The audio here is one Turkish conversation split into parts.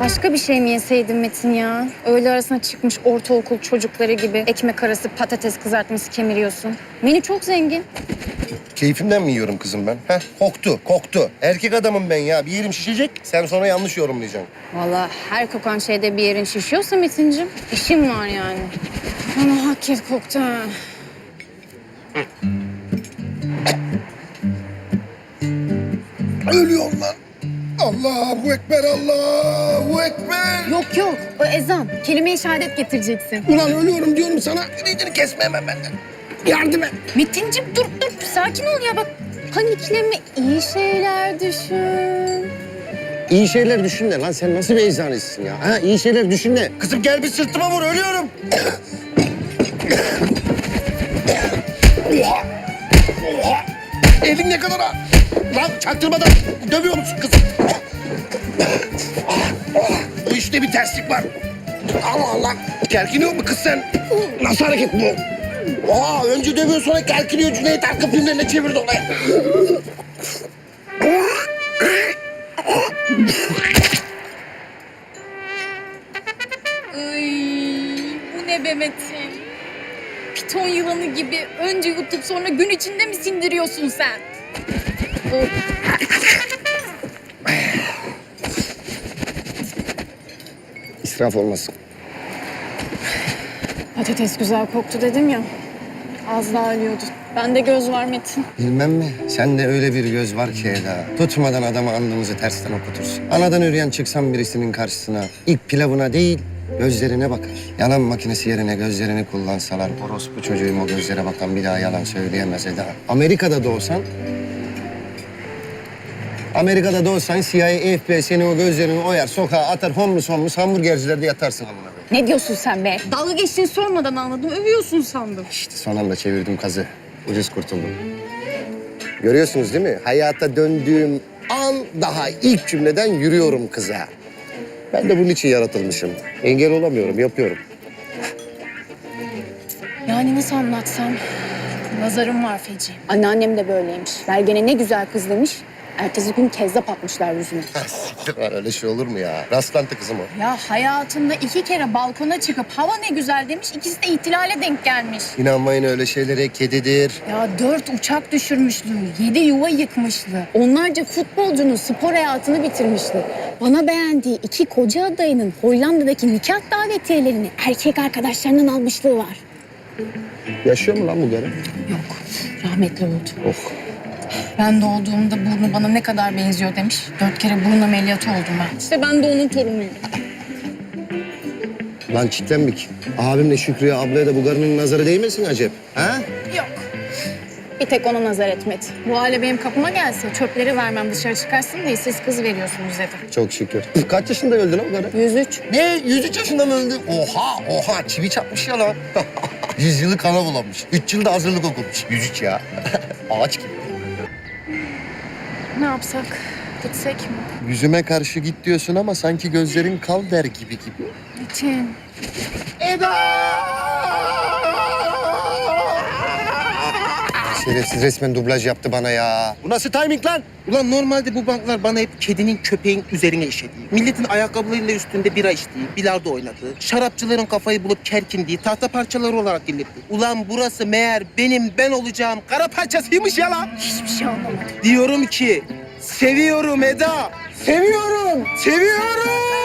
Başka bir şey mi yeseydin Metin ya? Öğle arasına çıkmış ortaokul çocukları gibi ekmek arası patates kızartması kemiriyorsun. Menü çok zengin. Keyfimden mi yiyorum kızım ben? Heh, koktu, koktu. Erkek adamım ben ya. Bir yerim şişecek, sen sonra yanlış yorumlayacaksın. Vallahi her kokan şeyde bir yerin şişiyorsa Metin'cim işim var yani. Ama hakikaten koktu ha. Ölüyorum lan. Allahu Ekber, Allahu Ekber. Yok yok o ezan. Kelime-i şehadet getireceksin. Ulan ölüyorum diyorum sana. Ümidini kesme hemen benden. Yardım et. Metin'cim dur dur sakin ol ya bak. Panikleme iyi şeyler düşün. İyi şeyler düşün de lan sen nasıl bir eczanesin ya? Ha iyi şeyler düşün de. Kızım gel bir sırtıma vur, ölüyorum. Oha! Oha! Elin ne kadar ha? Lan çaktırmadan dövüyor musun kızım? Bu işte bir terslik var. Allah Allah. Kerkiniyor mu kız sen? Nasıl hareket bu? Oha önce dövüyor sonra kerkiniyor. Cüneyt arka filmlerine çevirdi olayı. Ay, bu ne be Metin? Piton yılanı gibi önce yutup sonra gün içinde mi sindiriyorsun sen? İsraf olmasın. Patates güzel koktu dedim ya. Az daha ölüyordu. Bende göz var Metin. Bilmem mi? Sende öyle bir göz var ki Eda. Tutmadan adamı andımızı tersten okutursun. Anadan üreyen çıksan birisinin karşısına ilk pilavına değil gözlerine bakar. Yalan makinesi yerine gözlerini kullansalar orospu çocuğum o gözlere bakan bir daha yalan söyleyemez Eda. Amerika'da doğsan Amerika'da doğsan CIA, FBI seni o gözlerini oyar, sokağa atar, homeless homeless hamburgercilerde yatarsın amına koyayım. Ne diyorsun sen be? Dalga geçtiğini sormadan anladım. Övüyorsun sandım. İşte son anda çevirdim kazı. Ucuz kurtuldum. Görüyorsunuz değil mi? Hayata döndüğüm an daha ilk cümleden yürüyorum kıza. Ben de bunun için yaratılmışım. Engel olamıyorum, yapıyorum. Yani nasıl anlatsam? Nazarım var feci. Anneannem de böyleymiş. Belgene ne güzel kız demiş. Ertesi gün kezzap atmışlar yüzüne. Siktir var öyle şey olur mu ya? Rastlantı kızım o. Ya hayatında iki kere balkona çıkıp hava ne güzel demiş. İkisi de ihtilale denk gelmiş. İnanmayın öyle şeylere kedidir. Ya dört uçak düşürmüşlü, yedi yuva yıkmışlı. Onlarca futbolcunun spor hayatını bitirmişti. Bana beğendiği iki koca adayının Hollanda'daki nikah davetiyelerini erkek arkadaşlarından almışlığı var. Yaşıyor mu lan bu garı? Yok, rahmetli oldu. Oh. Ben doğduğumda burnu bana ne kadar benziyor demiş. Dört kere burun ameliyatı oldum ben. İşte ben de onun torunuyum. Lan çitlenmik. Abimle Şükrü'ye ablaya da bu garının nazarı değmesin acep. Ha? Yok. Bir tek ona nazar etmedi. Bu hale benim kapıma gelse çöpleri vermem dışarı çıkarsın diye siz kız veriyorsunuz dedi. Çok şükür. Kaç yaşında öldü lan bu garı? 103. Ne? 103 yaşında mı öldü? Oha, oha. Çivi çakmış ya lan. 100 yılı kana bulamış. 3 yılda hazırlık okumuş. 103 ya. Ağaç gibi. Ne yapsak? Gitsek mi? Yüzüme karşı git diyorsun ama sanki gözlerin kal der gibi gibi. Metin. Şerefsiz resmen dublaj yaptı bana ya. Bu nasıl timing lan? Ulan normalde bu banklar bana hep kedinin köpeğin üzerine işediği, milletin ayakkabılarıyla üstünde bira içtiği, bilardo oynadığı, şarapçıların kafayı bulup kerkindiği tahta parçaları olarak dinletti. Ulan burası meğer benim ben olacağım kara parçasıymış ya lan. Hiçbir şey anlamadım. Diyorum ki seviyorum Eda. Seviyorum. Seviyorum.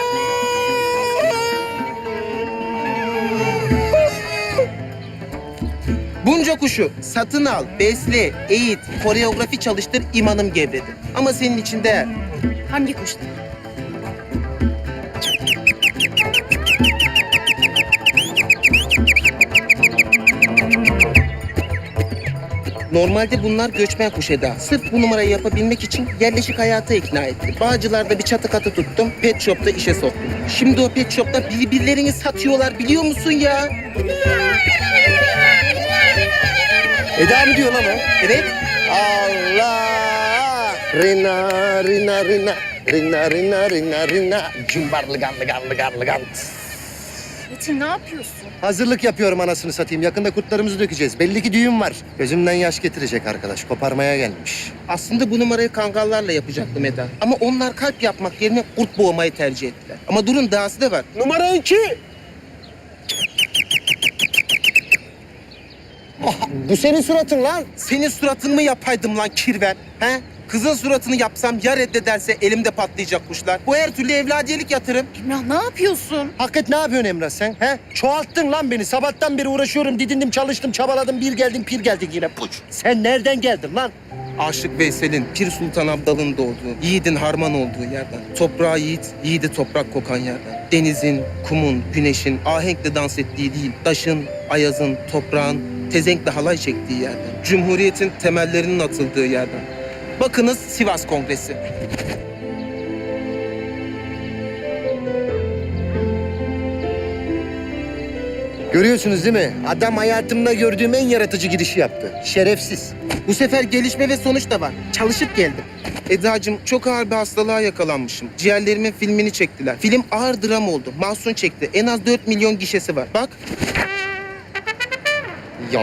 Bunca kuşu satın al, besle, eğit, koreografi çalıştır, imanım gevredi. Ama senin için değer. Hangi kuştu? Normalde bunlar göçmen kuş Eda. Sırf bu numarayı yapabilmek için yerleşik hayata ikna etti. Bağcılar'da bir çatı katı tuttum, pet shop'ta işe soktum. Şimdi o pet shop'ta birbirlerini satıyorlar biliyor musun ya? Eda mı diyor lan o? Evet. Allah! Rina, rina, rina. Rina, rina, rina, rina. Cumbar, lıgan, lıgan, lıgan, lıgan. Metin ne yapıyorsun? Hazırlık yapıyorum anasını satayım. Yakında kurtlarımızı dökeceğiz. Belli ki düğün var. Gözümden yaş getirecek arkadaş. Koparmaya gelmiş. Aslında bu numarayı kangallarla yapacaktım Eda. Ama onlar kalp yapmak yerine kurt boğmayı tercih ettiler. Ama durun dahası da var. Numara iki. Bu senin suratın lan. Senin suratını mı yapaydım lan kirven? He? Kızın suratını yapsam ya reddederse elimde patlayacak kuşlar. Bu her türlü evladiyelik yatırım. Emrah ne yapıyorsun? Hakikat ne yapıyorsun Emrah sen? He? Çoğalttın lan beni. Sabahtan beri uğraşıyorum. Didindim, çalıştım, çabaladım. Bir geldin, pir geldin yine. Puç. Sen nereden geldin lan? Aşık Veysel'in Pir Sultan Abdal'ın doğduğu, yiğidin harman olduğu yerden. Toprağı yiğit, yiğidi toprak kokan yerden. Denizin, kumun, güneşin ahenkle dans ettiği değil, taşın, ayazın, toprağın tezenkle halay çektiği yerden. Cumhuriyetin temellerinin atıldığı yerden. Bakınız Sivas Kongresi. Görüyorsunuz değil mi? Adam hayatımda gördüğüm en yaratıcı girişi yaptı. Şerefsiz. Bu sefer gelişme ve sonuç da var. Çalışıp geldim. Eda'cığım çok ağır bir hastalığa yakalanmışım. Ciğerlerimin filmini çektiler. Film ağır dram oldu. Mahsun çekti. En az 4 milyon gişesi var. Bak. Ya.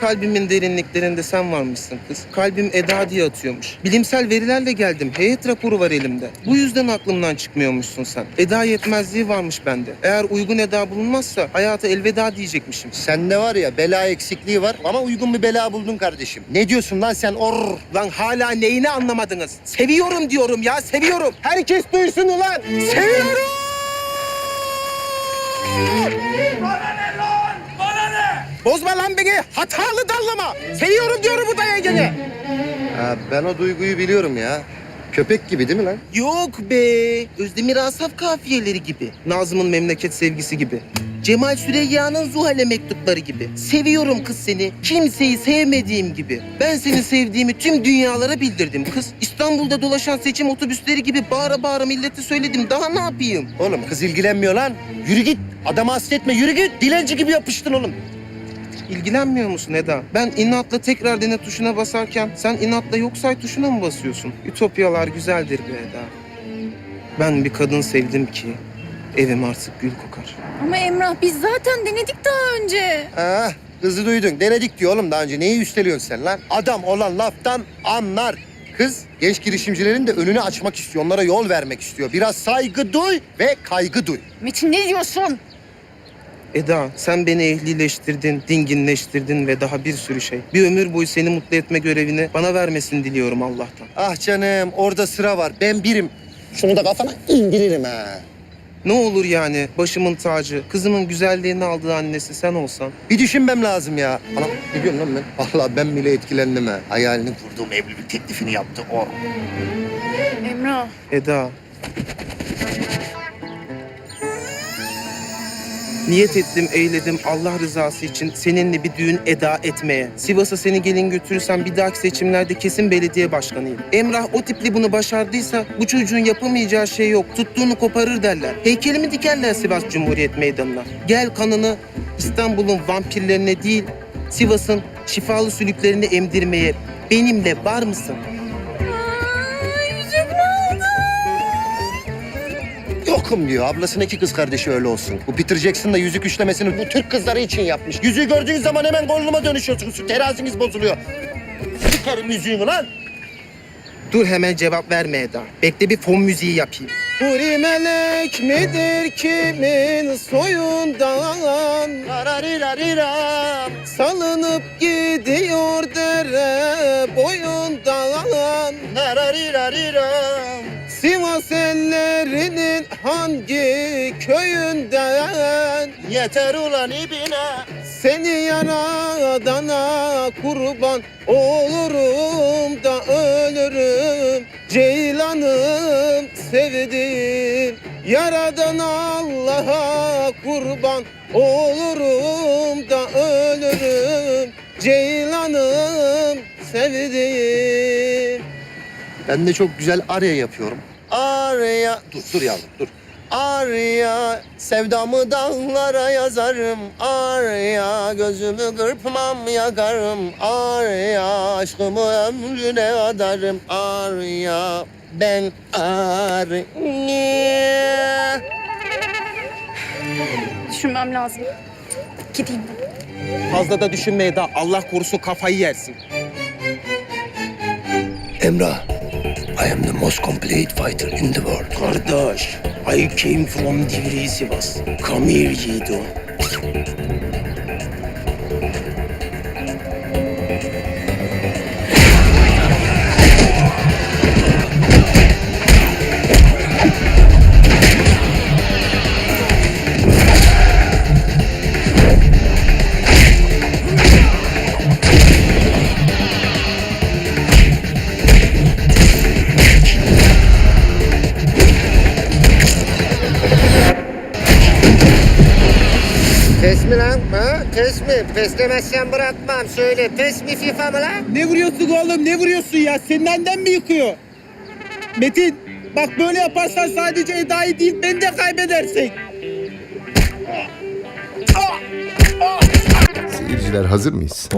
Kalbimin derinliklerinde sen varmışsın kız. Kalbim Eda diye atıyormuş. Bilimsel verilerle geldim. Heyet raporu var elimde. Bu yüzden aklımdan çıkmıyormuşsun sen. Eda yetmezliği varmış bende. Eğer uygun Eda bulunmazsa hayata elveda diyecekmişim. Sende var ya bela eksikliği var ama uygun bir bela buldun kardeşim. Ne diyorsun lan sen? Or. Lan hala neyini anlamadınız? Seviyorum diyorum ya, seviyorum. Herkes duysun ulan. Seviyorum. Bozma lan beni. Hatalı dallama. Seviyorum diyorum bu. Ha, ben o duyguyu biliyorum ya. Köpek gibi değil mi lan? Yok be. Özdemir Asaf kafiyeleri gibi. Nazım'ın memleket sevgisi gibi. Cemal Süreyya'nın Zuhal'e mektupları gibi. Seviyorum kız seni. Kimseyi sevmediğim gibi. Ben seni sevdiğimi tüm dünyalara bildirdim kız. İstanbul'da dolaşan seçim otobüsleri gibi bağıra bağıra millete söyledim. Daha ne yapayım? Oğlum kız ilgilenmiyor lan. Yürü git. Adamı hasretme. Yürü git. Dilenci gibi yapıştın oğlum. İlgilenmiyor musun Eda? Ben inatla tekrar dene tuşuna basarken sen inatla yok say tuşuna mı basıyorsun? Ütopyalar güzeldir be Eda. Ben bir kadın sevdim ki evim artık gül kokar. Ama Emrah biz zaten denedik daha önce. Ha, kızı duydun. Denedik diyor oğlum daha önce. Neyi üsteliyorsun sen lan? Adam olan laftan anlar. Kız genç girişimcilerin de önünü açmak istiyor. Onlara yol vermek istiyor. Biraz saygı duy ve kaygı duy. Metin ne diyorsun? Eda sen beni ehlileştirdin, dinginleştirdin ve daha bir sürü şey. Bir ömür boyu seni mutlu etme görevini bana vermesini diliyorum Allah'tan. Ah canım orada sıra var. Ben birim. Şunu da kafana indiririm ha. Ne olur yani başımın tacı, kızımın güzelliğini aldığı annesi sen olsan. Bir düşünmem lazım ya. Anam ne diyorum lan ben? Vallahi ben bile etkilendim ha. Hayalini kurduğum evlilik teklifini yaptı o. Emrah. Eda. Niyet ettim, eyledim Allah rızası için seninle bir düğün eda etmeye. Sivas'a seni gelin götürürsem bir dahaki seçimlerde kesin belediye başkanıyım. Emrah o tipli bunu başardıysa bu çocuğun yapamayacağı şey yok. Tuttuğunu koparır derler. Heykelimi dikerler Sivas Cumhuriyet Meydanı'na. Gel kanını İstanbul'un vampirlerine değil, Sivas'ın şifalı sülüklerini emdirmeye benimle var mısın? Yokum diyor. Ablasının iki kız kardeşi öyle olsun. Bu Peter Jackson da yüzük üçlemesini bu Türk kızları için yapmış. Yüzüğü gördüğünüz zaman hemen goluma dönüşüyorsunuz. Teraziniz bozuluyor. Sikerim yüzüğünü lan. Dur hemen cevap verme Eda. Bekle bir fon müziği yapayım. Huri melek midir kimin soyundan Rarariraram. Salınıp gidiyor dere boyundan Rarariraram. Sivas ellerinin hangi köyünden? Yeter ulan ibine. Seni yaradana kurban olurum da ölürüm. Ceylanım sevdim Yaradan Allah'a kurban olurum da ölürüm. Ceylanım sevdim Ben de çok güzel arya yapıyorum. Arya... Dur, dur yavrum, dur. Arya, sevdamı dağlara yazarım. Arya, gözümü kırpmam yakarım. Arya, aşkımı ömrüne adarım. Arya, ben Arya. düşünmem lazım. Gideyim ben. Fazla da düşünmeye daha Allah korusun kafayı yersin. Emrah, I am the most complete fighter in the world. Kardeş, I came from Divri Sivas. Come here Yiğido. Mi? Pes demezsen bırakmam. Söyle pes mi FIFA mı lan? Ne vuruyorsun oğlum ne vuruyorsun ya? Senin annen mi yıkıyor? Metin bak böyle yaparsan sadece Eda'yı değil beni de kaybedersin. Seyirciler hazır mıyız?